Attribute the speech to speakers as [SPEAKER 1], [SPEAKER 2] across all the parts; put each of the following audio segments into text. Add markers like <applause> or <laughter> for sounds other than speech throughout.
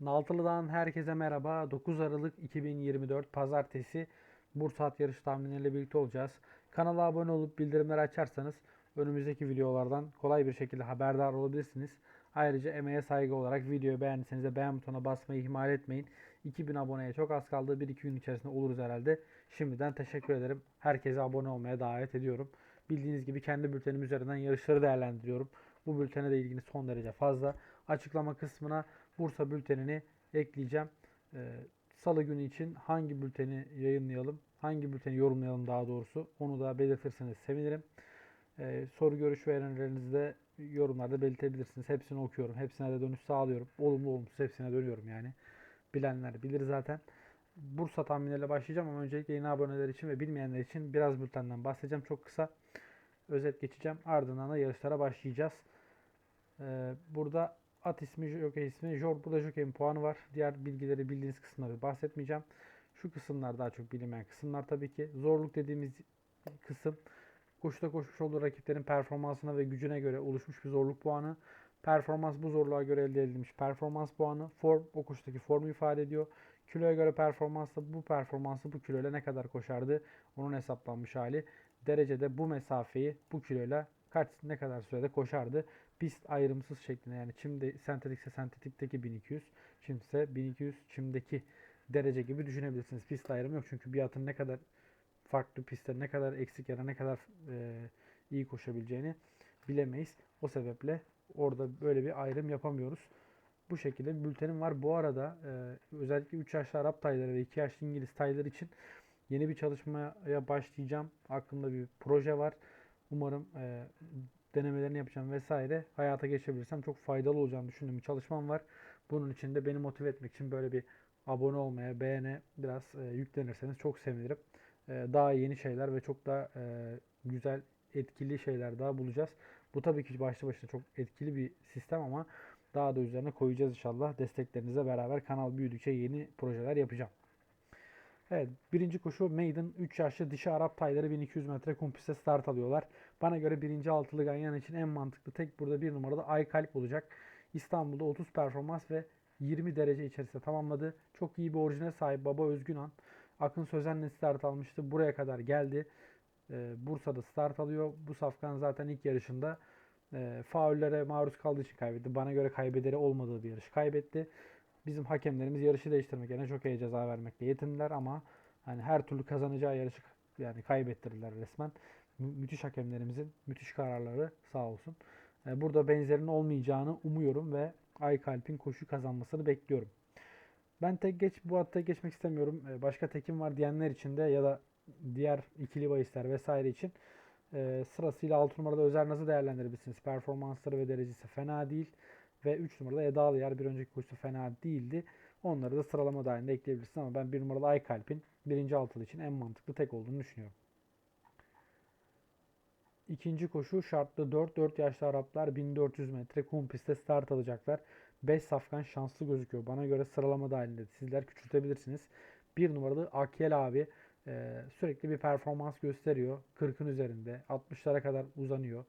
[SPEAKER 1] Naltılı'dan herkese merhaba. 9 Aralık 2024 Pazartesi Bursa At Yarışı tahminleriyle birlikte olacağız. Kanala abone olup bildirimleri açarsanız önümüzdeki videolardan kolay bir şekilde haberdar olabilirsiniz. Ayrıca emeğe saygı olarak videoyu beğendiyseniz de beğen butonuna basmayı ihmal etmeyin. 2000 aboneye çok az kaldı. 1-2 gün içerisinde oluruz herhalde. Şimdiden teşekkür ederim. Herkese abone olmaya davet ediyorum. Bildiğiniz gibi kendi bültenim üzerinden yarışları değerlendiriyorum. Bu bültene de ilginiz son derece fazla. Açıklama kısmına Bursa bültenini ekleyeceğim. Ee, Salı günü için hangi bülteni yayınlayalım, hangi bülteni yorumlayalım daha doğrusu onu da belirtirseniz sevinirim. Ee, soru görüş ve önerilerinizi de yorumlarda belirtebilirsiniz. Hepsini okuyorum. Hepsine de dönüş sağlıyorum. Olumlu olumsuz hepsine dönüyorum yani. Bilenler bilir zaten. Bursa tahminleriyle başlayacağım ama öncelikle yeni aboneler için ve bilmeyenler için biraz bültenden bahsedeceğim. Çok kısa özet geçeceğim. Ardından da yarışlara başlayacağız. Ee, burada at ismi, jockey ismi, Jor, burada jockey'in puanı var. Diğer bilgileri bildiğiniz kısımları bahsetmeyeceğim. Şu kısımlar daha çok bilinmeyen kısımlar tabii ki. Zorluk dediğimiz kısım koşuda koşmuş olduğu rakiplerin performansına ve gücüne göre oluşmuş bir zorluk puanı. Performans bu zorluğa göre elde edilmiş performans puanı. Form o koşudaki formu ifade ediyor. Kiloya göre performansla bu performansı bu kiloyla ne kadar koşardı onun hesaplanmış hali. Derecede bu mesafeyi bu kiloyla kaç ne kadar sürede koşardı. Pist ayrımsız şeklinde yani çimde sentetikse sentetikteki 1200, çimse 1200 çimdeki derece gibi düşünebilirsiniz. Pist ayrımı yok çünkü bir atın ne kadar farklı pistte ne kadar eksik ya da ne kadar e, iyi koşabileceğini bilemeyiz. O sebeple orada böyle bir ayrım yapamıyoruz. Bu şekilde bir bültenim var. Bu arada e, özellikle 3 yaşlı Arap tayları ve 2 yaşlı İngiliz tayları için yeni bir çalışmaya başlayacağım. Aklımda bir proje var. Umarım e, denemelerini yapacağım vesaire. Hayata geçebilirsem çok faydalı olacağını düşündüğüm bir çalışmam var. Bunun için de beni motive etmek için böyle bir abone olmaya, beğene biraz e, yüklenirseniz çok sevinirim. E, daha yeni şeyler ve çok daha e, güzel, etkili şeyler daha bulacağız. Bu tabii ki başlı başına çok etkili bir sistem ama daha da üzerine koyacağız inşallah. Desteklerinizle beraber kanal büyüdükçe yeni projeler yapacağım. Evet birinci koşu Maiden 3 yaşlı dişi Arap tayları 1200 metre kum pistte start alıyorlar. Bana göre birinci altılı ganyan için en mantıklı tek burada bir numarada Aykalp olacak. İstanbul'da 30 performans ve 20 derece içerisinde tamamladı. Çok iyi bir orijine sahip Baba Özgünan. Akın Sözen'le start almıştı. Buraya kadar geldi. Ee, Bursa'da start alıyor. Bu safkan zaten ilk yarışında e, faullere maruz kaldığı için kaybetti. Bana göre kaybederi olmadığı bir yarış kaybetti. Bizim hakemlerimiz yarışı değiştirmek yerine çok iyi ceza vermekle yetindiler ama hani her türlü kazanacağı yarışı yani kaybettirdiler resmen. Mü- müthiş hakemlerimizin müthiş kararları sağ olsun. Ee, burada benzerinin olmayacağını umuyorum ve Aykalp'in koşu kazanmasını bekliyorum. Ben tek geç bu hatta geçmek istemiyorum. Ee, Başka tekim var diyenler için de ya da diğer ikili bahisler vesaire için e, sırasıyla 6 numarada Özer nasıl değerlendirebilirsiniz? Performansları ve derecesi fena değil. Ve 3 numarada Edalı yer bir önceki koşusu fena değildi. Onları da sıralama dahilinde ekleyebilirsin ama ben 1 numaralı Aykalp'in birinci altılı için en mantıklı tek olduğunu düşünüyorum. İkinci koşu şartlı 4. 4 yaşlı Araplar 1400 metre kum pistte start alacaklar. 5 safkan şanslı gözüküyor. Bana göre sıralama dahilinde sizler küçültebilirsiniz. 1 numaralı Akyel abi e, sürekli bir performans gösteriyor. 40'ın üzerinde. 60'lara kadar uzanıyor.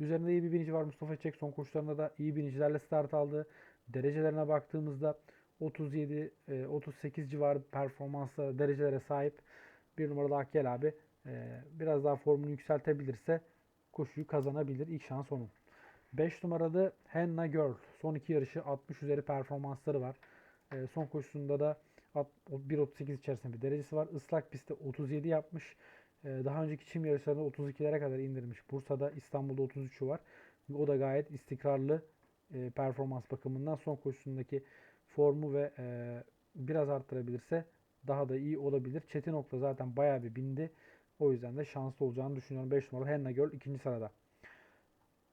[SPEAKER 1] Üzerinde iyi bir binici var. Mustafa Çek son koşularında da iyi binicilerle start aldı. Derecelerine baktığımızda 37 e, 38 civarı performansla derecelere sahip bir numaralı Akyel abi e, biraz daha formunu yükseltebilirse koşuyu kazanabilir. İlk şans onun. 5 numaralı Henna Girl. Son iki yarışı 60 üzeri performansları var. E, son koşusunda da at- 1.38 içerisinde bir derecesi var. Islak pistte 37 yapmış. E, daha önceki çim yarışlarında 32'lere kadar indirmiş. Bursa'da, İstanbul'da 33'ü var. O da gayet istikrarlı e, performans bakımından son koşusundaki formu ve e, biraz arttırabilirse daha da iyi olabilir. Çetin Ok'ta zaten bayağı bir bindi. O yüzden de şanslı olacağını düşünüyorum. 5 numaralı Henna Girl ikinci sırada.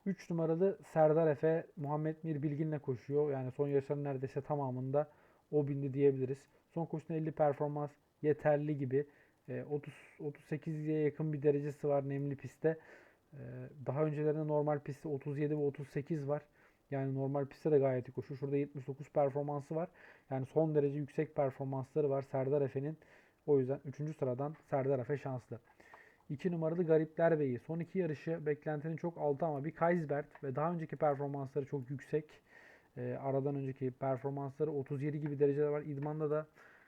[SPEAKER 1] 3 numaralı Serdar Efe Muhammed Mir Bilgin'le koşuyor. Yani son yarışların neredeyse tamamında o bindi diyebiliriz. Son koşusunda 50 performans yeterli gibi. E, 30 38'ye yakın bir derecesi var nemli pistte. E, daha öncelerinde normal pistte 37 ve 38 var. Yani normal pistte de gayet iyi koşuyor. Şurada 79 performansı var. Yani son derece yüksek performansları var Serdar Efe'nin. O yüzden 3. sıradan Serdar Efe şanslı. 2 numaralı Garipler Bey'i. Son iki yarışı beklentinin çok altı ama bir Kaisbert ve daha önceki performansları çok yüksek. e, aradan önceki performansları 37 gibi dereceler var. İdmanda da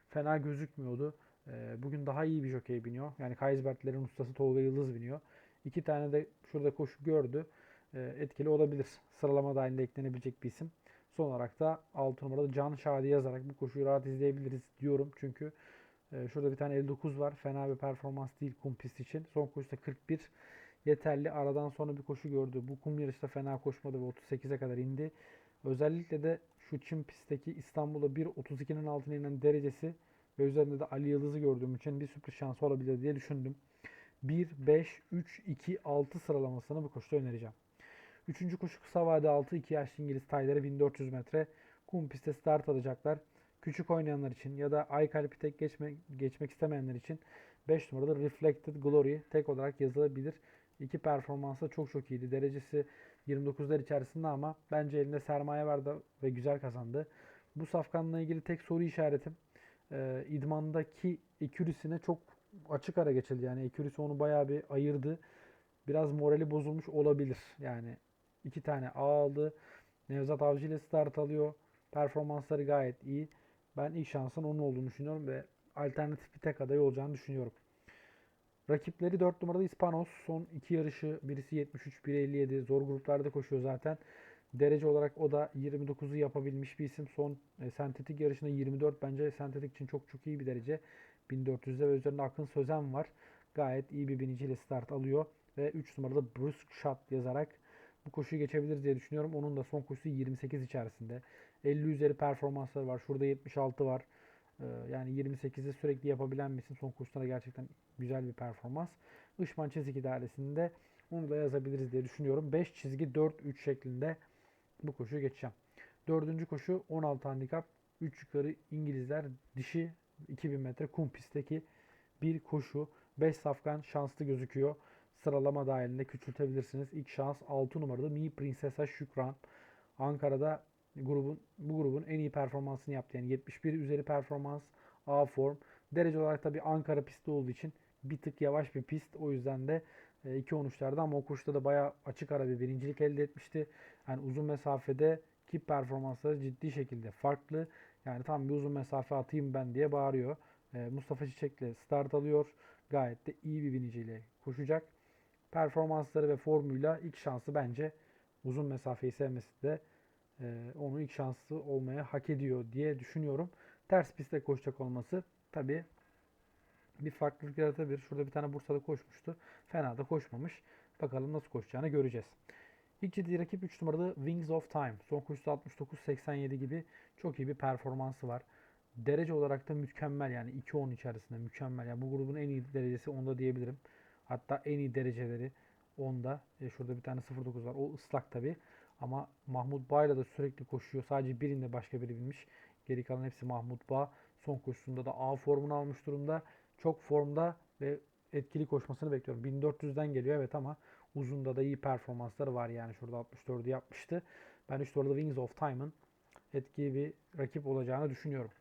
[SPEAKER 1] fena gözükmüyordu. E, bugün daha iyi bir jokey biniyor. Yani Kaysbertlerin ustası Tolga Yıldız biniyor. İki tane de şurada koşu gördü. E, etkili olabilir. Sıralama dahilinde eklenebilecek bir isim. Son olarak da 6 numaralı Can Şadi yazarak bu koşuyu rahat izleyebiliriz diyorum. Çünkü e, şurada bir tane 59 var. Fena bir performans değil kum pist için. Son koşuda 41 yeterli. Aradan sonra bir koşu gördü. Bu kum yarışta fena koşmadı ve 38'e kadar indi. Özellikle de şu çim pistteki İstanbul'a 1.32'nin altına inen derecesi ve üzerinde de Ali Yıldız'ı gördüğüm için bir sürpriz şansı olabilir diye düşündüm. 1, 5, 3, 2, 6 sıralamasını bu koşuda önereceğim. Üçüncü koşu kısa vade 6 2 yaşlı İngiliz tayları 1400 metre kum pistte start alacaklar. Küçük oynayanlar için ya da ay kalpi tek geçme, geçmek istemeyenler için 5 numaralı Reflected Glory tek olarak yazılabilir. İki performansı çok çok iyiydi. Derecesi 29'lar içerisinde ama bence elinde sermaye vardı ve güzel kazandı. Bu safkanla ilgili tek soru işaretim e, idmandaki ekürisine çok açık ara geçildi. Yani ekürisi onu bayağı bir ayırdı. Biraz morali bozulmuş olabilir. Yani iki tane A aldı. Nevzat Avcı ile start alıyor. Performansları gayet iyi. Ben ilk şansın onun olduğunu düşünüyorum ve alternatif bir tek aday olacağını düşünüyorum. Rakipleri 4 numaralı İspanos. Son iki yarışı birisi 73, biri 57. Zor gruplarda koşuyor zaten. Derece olarak o da 29'u yapabilmiş bir isim. Son e, sentetik yarışında 24 bence sentetik için çok çok iyi bir derece. 1400'de ve üzerinde Akın Sözen var. Gayet iyi bir biniciyle start alıyor. Ve 3 numaralı Bruce Shot yazarak bu koşuyu geçebiliriz diye düşünüyorum. Onun da son koşusu 28 içerisinde. 50 üzeri performansları var. Şurada 76 var. Ee, yani 28'i sürekli yapabilen bir. Son koşusunda gerçekten güzel bir performans. Işman çizgi dairesinde onu da yazabiliriz diye düşünüyorum. 5 çizgi 4-3 şeklinde bu koşuyu geçeceğim. Dördüncü koşu 16 handikap. 3 yukarı İngilizler dişi 2000 metre kum pistteki bir koşu. 5 safkan şanslı gözüküyor. Sıralama dahilinde küçültebilirsiniz. İlk şans 6 numaralı Mi Prinsesa Şükran. Ankara'da grubun bu grubun en iyi performansını yaptı. Yani 71 üzeri performans A form. Derece olarak tabi Ankara pisti olduğu için bir tık yavaş bir pist. O yüzden de 2.13'lerde ama o koşuda da bayağı açık ara bir birincilik elde etmişti. Yani uzun mesafede ki performansları ciddi şekilde farklı. Yani tam bir uzun mesafe atayım ben diye bağırıyor. Mustafa Çiçek'le start alıyor. Gayet de iyi bir biniciyle koşacak. Performansları ve formuyla ilk şansı bence uzun mesafeyi sevmesi de e, onun ilk şansı olmaya hak ediyor diye düşünüyorum. Ters pistte koşacak olması tabi bir farklılık yaratabilir. Şurada bir tane Bursa'da koşmuştu. Fena da koşmamış. Bakalım nasıl koşacağını göreceğiz. İlk ciddi rakip 3 numaralı Wings of Time. Son koşusu 69-87 gibi çok iyi bir performansı var. Derece olarak da mükemmel yani 2-10 içerisinde mükemmel. Yani bu grubun en iyi derecesi onda diyebilirim. Hatta en iyi dereceleri onda. E şurada bir tane 09 var. O ıslak tabi. Ama Mahmut Bağ'la da sürekli koşuyor. Sadece birinde başka biri binmiş. Geri kalan hepsi Mahmut Bağ. Son koşusunda da A formunu almış durumda. Çok formda ve etkili koşmasını bekliyorum. 1400'den geliyor evet ama uzunda da iyi performansları var yani. Şurada 64'ü yapmıştı. Ben işte orada Wings of Time'ın etkili bir rakip olacağını düşünüyorum.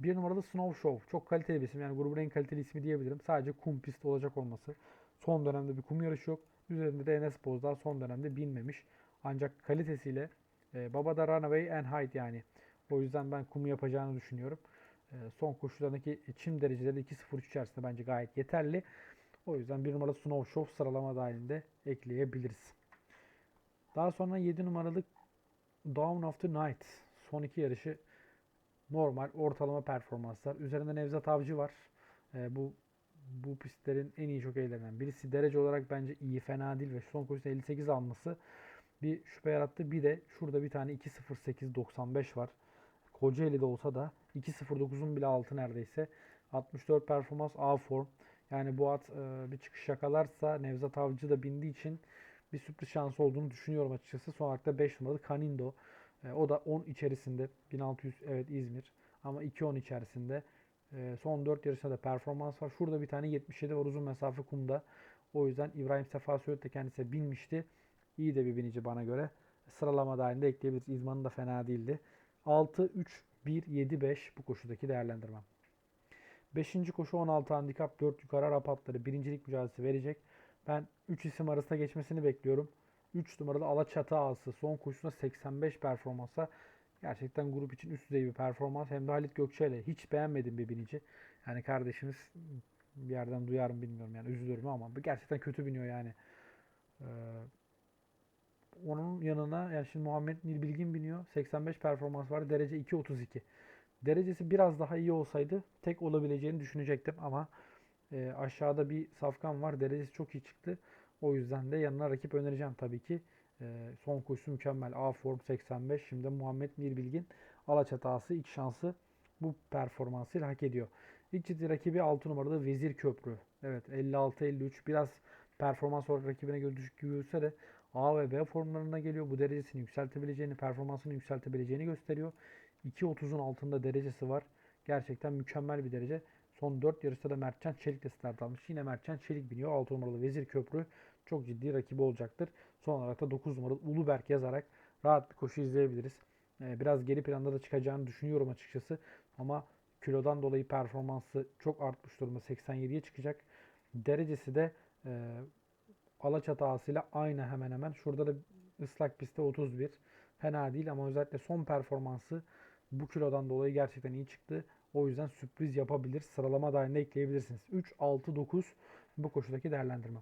[SPEAKER 1] Bir numaralı Snow Show. Çok kaliteli bir isim. Yani grubun en kaliteli ismi diyebilirim. Sadece kum pist olacak olması. Son dönemde bir kum yarışı yok. Üzerinde de Enes Bozdağ son dönemde binmemiş. Ancak kalitesiyle e, Baba da Runaway and Hide yani. O yüzden ben kumu yapacağını düşünüyorum. E, son koşularındaki çim dereceleri 2.03 içerisinde bence gayet yeterli. O yüzden bir numaralı Snow Show sıralama dahilinde ekleyebiliriz. Daha sonra 7 numaralı Down of the Night. Son iki yarışı normal ortalama performanslar. Üzerinde Nevzat Avcı var. E, bu bu pistlerin en iyi jokeylerinden birisi. Derece olarak bence iyi, fena değil ve son koşuda 58 alması bir şüphe yarattı. Bir de şurada bir tane 2.08.95 var. Kocaeli'de olsa da 2.09'un bile altı neredeyse. 64 performans A form. Yani bu at e, bir çıkış yakalarsa Nevzat Avcı da bindiği için bir sürpriz şansı olduğunu düşünüyorum açıkçası. Son olarak da 5 numaralı Canindo. E, o da 10 içerisinde. 1600 evet İzmir. Ama 2.10 içerisinde. E, son 4 yarışta da performans var. Şurada bir tane 77 var uzun mesafe kumda. O yüzden İbrahim Sefa Söğüt de kendisi binmişti. İyi de bir binici bana göre. Sıralama dahilinde ekleyebiliriz. İzmanı da fena değildi. 6, 3, 1, 7, 5 bu koşudaki değerlendirmem. 5. koşu 16 handikap 4 yukarı Arap atları birincilik mücadelesi verecek. Ben 3 isim arasında geçmesini bekliyorum. 3 numaralı Alaçatı Ağası son koşusunda 85 performansa Gerçekten grup için üst düzey bir performans. Hem de Halit Gökçe ile hiç beğenmedim bir binici. Yani kardeşimiz bir yerden duyarım bilmiyorum yani üzülürüm ama gerçekten kötü biniyor yani. Ee, onun yanına yani şimdi Muhammed Nilbilgin biniyor. 85 performans var. Derece 2.32. Derecesi biraz daha iyi olsaydı tek olabileceğini düşünecektim ama e, aşağıda bir safkan var. Derecesi çok iyi çıktı. O yüzden de yanına rakip önereceğim tabii ki. E, son koşusu mükemmel. A form 85. Şimdi Muhammed Nilbilgin Alaçatı ağası ilk şansı bu performansıyla hak ediyor. İlk ciddi rakibi 6 numaralı Vezir Köprü. Evet 56-53 biraz performans olarak rakibine göre düşük gibi görse de A ve B formlarına geliyor. Bu derecesini yükseltebileceğini, performansını yükseltebileceğini gösteriyor. 2.30'un altında derecesi var. Gerçekten mükemmel bir derece. Son 4 yarışta da Mertcan Çelik de start almış. Yine Mertcan Çelik biniyor. 6 numaralı Vezir Köprü çok ciddi rakibi olacaktır. Son olarak da 9 numaralı Uluberk yazarak rahat bir koşu izleyebiliriz. Ee, biraz geri planda da çıkacağını düşünüyorum açıkçası. Ama kilodan dolayı performansı çok artmış durumda. 87'ye çıkacak. Derecesi de e, Alaçatı ağasıyla aynı hemen hemen. Şurada da ıslak pistte 31. Fena değil ama özellikle son performansı bu kilodan dolayı gerçekten iyi çıktı. O yüzden sürpriz yapabilir. Sıralama dahilinde ekleyebilirsiniz. 3, 6, 9 bu koşudaki değerlendirme.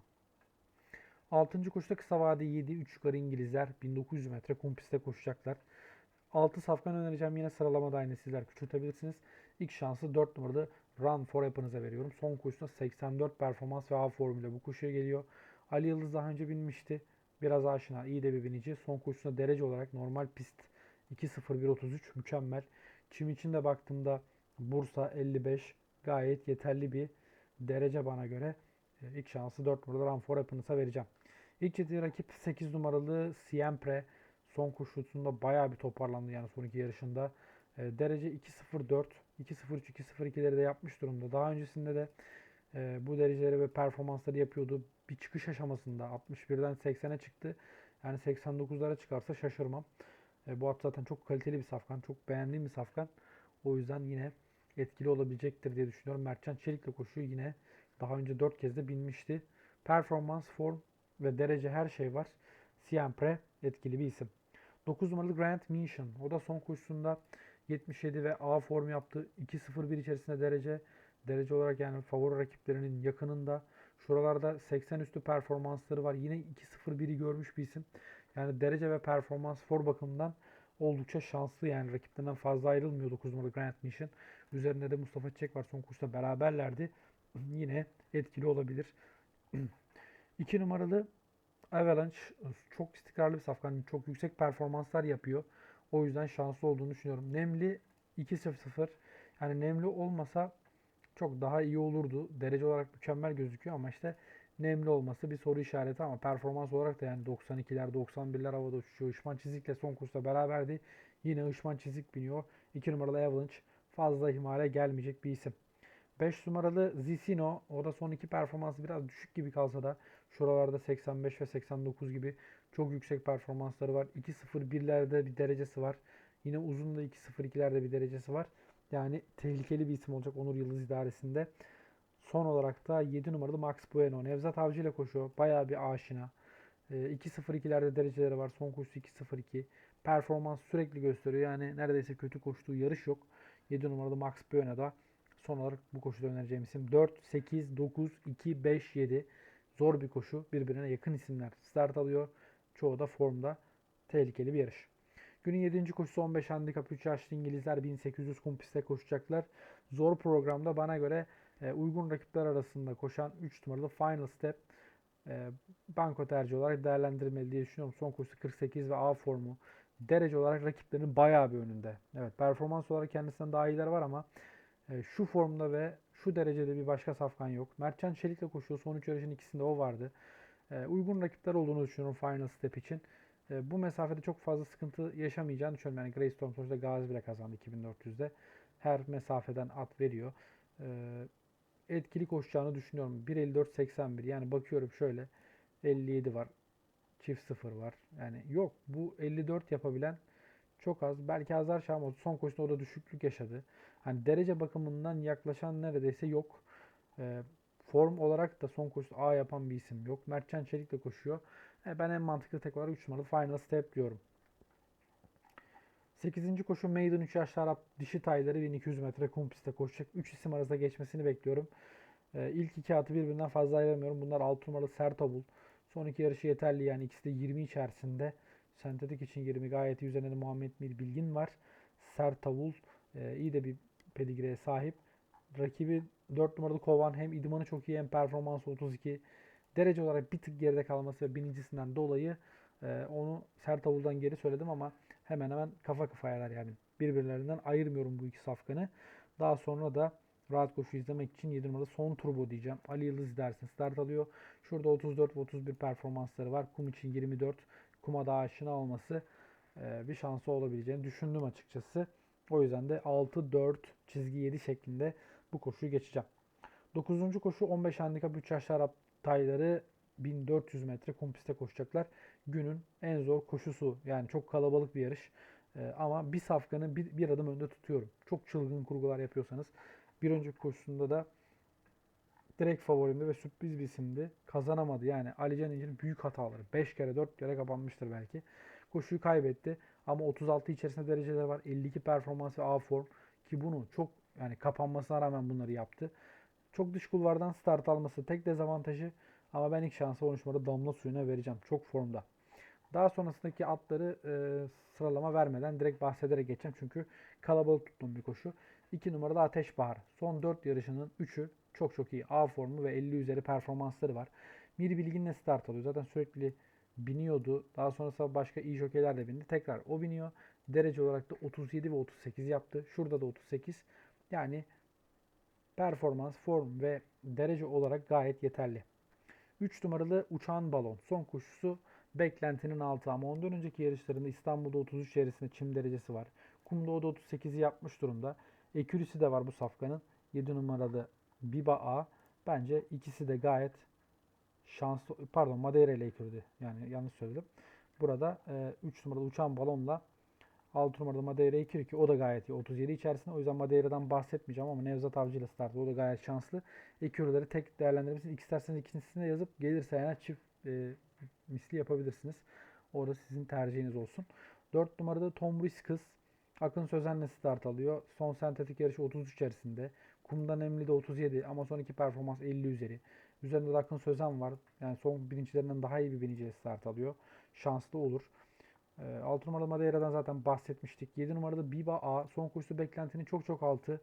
[SPEAKER 1] 6. koşuda kısa vade 7, 3 yukarı İngilizler 1900 metre kum pistte koşacaklar. 6 safkan önereceğim yine sıralama dahilinde sizler küçültebilirsiniz. İlk şansı 4 numaralı Run for Happiness'a veriyorum. Son koşusunda 84 performans ve A formuyla bu koşuya geliyor. Ali Yıldız daha önce binmişti. Biraz aşina, iyi de bir binici. Son koşusunda derece olarak normal pist 2.01.33 mükemmel. Çim için de baktığımda Bursa 55 gayet yeterli bir derece bana göre. İlk şansı 4 numaralı Run for Happiness'a vereceğim. İlk ciddi rakip 8 numaralı Siempre. Son koşusunda bayağı bir toparlandı yani son iki yarışında. E, derece 2.04, 2.03, 2.02'leri de yapmış durumda. Daha öncesinde de e, bu dereceleri ve performansları yapıyordu. Bir çıkış aşamasında 61'den 80'e çıktı. Yani 89'lara çıkarsa şaşırmam. E, bu at zaten çok kaliteli bir safkan. Çok beğendiğim bir safkan. O yüzden yine etkili olabilecektir diye düşünüyorum. Mertcan Çelik'le koşuyor yine. Daha önce 4 kez de binmişti. Performans, form ve derece her şey var. Siempre etkili bir isim. 9 numaralı Grant Mission. O da son koşusunda 77 ve A form yaptı. 2.01 içerisinde derece. Derece olarak yani favori rakiplerinin yakınında. Şuralarda 80 üstü performansları var. Yine 2.01'i görmüş bir isim. Yani derece ve performans for bakımından oldukça şanslı yani rakiplerinden fazla ayrılmıyor 9 numaralı Grant Mission. Üzerinde de Mustafa Çiçek var. Son koşuda beraberlerdi. <clears throat> Yine etkili olabilir. <clears throat> 2 numaralı Avalanche çok istikrarlı bir safkan. Çok yüksek performanslar yapıyor. O yüzden şanslı olduğunu düşünüyorum. Nemli 2-0-0. Yani Nemli olmasa çok daha iyi olurdu. Derece olarak mükemmel gözüküyor ama işte Nemli olması bir soru işareti ama performans olarak da yani 92'ler 91'ler havada uçuyor. Işman Çizik'le son kursta beraberdi. Yine Işman Çizik biniyor. 2 numaralı Avalanche fazla ihmale gelmeyecek bir isim. 5 numaralı Zisino. O da son iki performansı biraz düşük gibi kalsa da şuralarda 85 ve 89 gibi çok yüksek performansları var. 2.01'lerde bir derecesi var. Yine uzun da 2.02'lerde bir derecesi var. Yani tehlikeli bir isim olacak Onur Yıldız idaresinde. Son olarak da 7 numaralı Max Bueno. Nevzat Avcı ile koşuyor. Bayağı bir aşina. 2.02'lerde dereceleri var. Son koşusu 2.02. Performans sürekli gösteriyor. Yani neredeyse kötü koştuğu yarış yok. 7 numaralı Max Bueno da son olarak bu koşuda önereceğim isim. 4, 8, 9, 2, 5, 7. Zor bir koşu. Birbirine yakın isimler start alıyor. Çoğu da formda. Tehlikeli bir yarış. Günün 7. koşusu 15 handikap 3 yaşlı İngilizler 1800 kum pistte koşacaklar. Zor programda bana göre e, uygun rakipler arasında koşan 3 numaralı Final Step e, banko tercih olarak değerlendirmeli diye düşünüyorum. Son koşusu 48 ve A formu. Derece olarak rakiplerinin bayağı bir önünde. Evet performans olarak kendisinden daha iyiler var ama şu formda ve şu derecede bir başka safkan yok. Mertcan Çelik'le koşuyor. Son 3 yarışın ikisinde o vardı. E, uygun rakipler olduğunu düşünüyorum Final Step için. E, bu mesafede çok fazla sıkıntı yaşamayacağını düşünüyorum. Yani Grace Storm sonuçta Gazi bile kazandı 2400'de. Her mesafeden at veriyor. E, etkili koşacağını düşünüyorum. 1.54.81 yani bakıyorum şöyle 57 var. Çift 0 var. Yani yok bu 54 yapabilen çok az. Belki Hazar Şahmot son koşuda o da düşüklük yaşadı. Hani derece bakımından yaklaşan neredeyse yok. E, form olarak da son koşuda A yapan bir isim yok. Mertcan Çelik de koşuyor. E, ben en mantıklı tek olarak 3 numaralı Final Step diyorum. 8. koşu Maiden 3 yaşlı Arap dişi tayları 1200 metre kum pistte koşacak. 3 isim arasında geçmesini bekliyorum. Ee, ilk iki atı birbirinden fazla ayıramıyorum. Bunlar 6 numaralı Sertabul. Son iki yarışı yeterli yani ikisi de 20 içerisinde. Sentetik için 20 gayet iyi. Muhammed Mir Bilgin var. Sertavul e, iyi de bir pedigreye sahip. Rakibi 4 numaralı Kovan hem idmanı çok iyi hem performansı 32. Derece olarak bir tık geride kalması ve birincisinden dolayı e, onu Sertavul'dan geri söyledim ama hemen hemen kafa kafayalar yani. Birbirlerinden ayırmıyorum bu iki safkanı. Daha sonra da rahat koşu izlemek için 7 numaralı son turbo diyeceğim. Ali Yıldız dersin start alıyor. Şurada 34 ve 31 performansları var. Kum için 24. Kuma daha aşina olması e, bir şansı olabileceğini düşündüm açıkçası. O yüzden de 6-4 çizgi 7 şeklinde bu koşuyu geçeceğim. 9. koşu 15 handikap 3 yaşlı Arap tayları 1400 metre kum pistte koşacaklar. Günün en zor koşusu. Yani çok kalabalık bir yarış. Ee, ama bir safkanı bir, bir adım önde tutuyorum. Çok çılgın kurgular yapıyorsanız. Bir önceki koşusunda da direkt favorimdi ve sürpriz bir isimdi. Kazanamadı. Yani Alican İnci'nin büyük hataları. 5 kere 4 kere kapanmıştır belki. Koşuyu kaybetti. Ama 36 içerisinde dereceler var. 52 performans ve A form. Ki bunu çok yani kapanmasına rağmen bunları yaptı. Çok dış kulvardan start alması tek dezavantajı. Ama ben ilk şansı 13 numara damla suyuna vereceğim. Çok formda. Daha sonrasındaki atları e, sıralama vermeden direkt bahsederek geçeceğim. Çünkü kalabalık tuttuğum bir koşu. 2 numarada Ateş Bahar. Son 4 yarışının 3'ü çok çok iyi. A formu ve 50 üzeri performansları var. Mir Bilgin'le start alıyor. Zaten sürekli biniyordu. Daha sonrasında başka iyi jokeyler de bindi. Tekrar o biniyor. Derece olarak da 37 ve 38 yaptı. Şurada da 38. Yani performans, form ve derece olarak gayet yeterli. 3 numaralı uçağın balon. Son koşusu beklentinin altı ama ondan önceki yarışlarında İstanbul'da 33 içerisinde çim derecesi var. Kumda o da 38'i yapmış durumda. Ekürisi de var bu safkanın. 7 numaralı Biba A. Bence ikisi de gayet şanslı. Pardon Madeira ile. Yani yanlış söyledim. Burada 3 numaralı uçağın balonla 6 numaralı Madeira 2 ki o da gayet iyi. 37 içerisinde. O yüzden Madeira'dan bahsetmeyeceğim ama Nevzat Avcı ile startı. O da gayet şanslı. Ekürüleri tek değerlendirebilirsiniz. İsterseniz ikincisini de yazıp gelirse yani çift e, misli yapabilirsiniz. Orada sizin tercihiniz olsun. 4 numarada Tom Riskus. Akın Sözen'le start alıyor. Son sentetik yarışı 33 içerisinde. Kumda Nemli de 37 ama son iki performans 50 üzeri. Üzerinde de Akın Sözen var. Yani son birincilerinden daha iyi bir biniciye start alıyor. Şanslı olur. 6 numaralı Madeira'dan zaten bahsetmiştik. 7 numarada Biba A. Son koşusu beklentinin çok çok altı.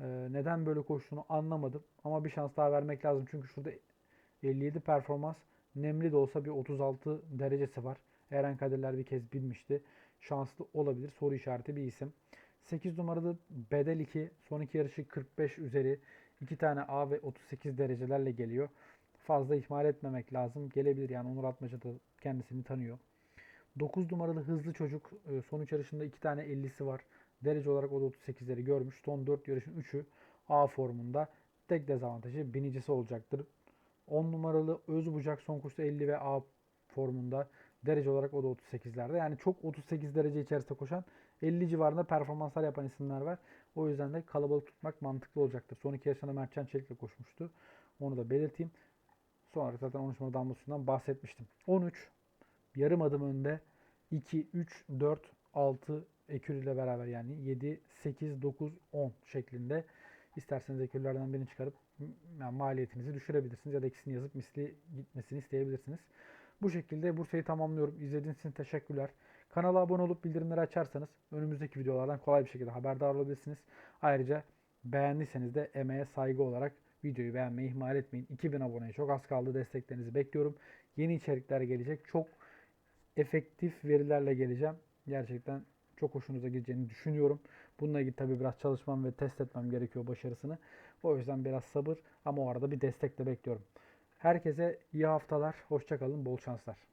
[SPEAKER 1] Ee, neden böyle koştuğunu anlamadım. Ama bir şans daha vermek lazım. Çünkü şurada 57 performans. Nemli de olsa bir 36 derecesi var. Eren Kadirler bir kez bilmişti. Şanslı olabilir. Soru işareti bir isim. 8 numaralı Bedel 2. Son iki yarışı 45 üzeri. 2 tane A ve 38 derecelerle geliyor. Fazla ihmal etmemek lazım. Gelebilir yani Onur Atmaca da kendisini tanıyor. 9 numaralı hızlı çocuk e, son 3 yarışında 2 tane 50'si var. Derece olarak o da 38'leri görmüş. Son 4 yarışın 3'ü A formunda. Tek dezavantajı binicisi olacaktır. 10 numaralı Özbucak son koşuda 50 ve A formunda. Derece olarak o da 38'lerde. Yani çok 38 derece içerisinde koşan 50 civarında performanslar yapan isimler var. O yüzden de kalabalık tutmak mantıklı olacaktır. Son iki yarışında Mertcan Çelik'le koşmuştu. Onu da belirteyim. Sonra zaten 13 numaralı damlasından bahsetmiştim. 13 yarım adım önde 2, 3, 4, 6 ekür ile beraber yani 7, 8, 9, 10 şeklinde isterseniz ekürlerden birini çıkarıp yani maliyetinizi düşürebilirsiniz ya da ikisini yazıp misli gitmesini isteyebilirsiniz. Bu şekilde Bursa'yı tamamlıyorum. İzlediğiniz için teşekkürler. Kanala abone olup bildirimleri açarsanız önümüzdeki videolardan kolay bir şekilde haberdar olabilirsiniz. Ayrıca beğendiyseniz de emeğe saygı olarak videoyu beğenmeyi ihmal etmeyin. 2000 aboneye çok az kaldı. Desteklerinizi bekliyorum. Yeni içerikler gelecek. Çok efektif verilerle geleceğim. Gerçekten çok hoşunuza gideceğini düşünüyorum. Bununla ilgili tabii biraz çalışmam ve test etmem gerekiyor başarısını. O yüzden biraz sabır ama o arada bir destek de bekliyorum. Herkese iyi haftalar. Hoşçakalın. Bol şanslar.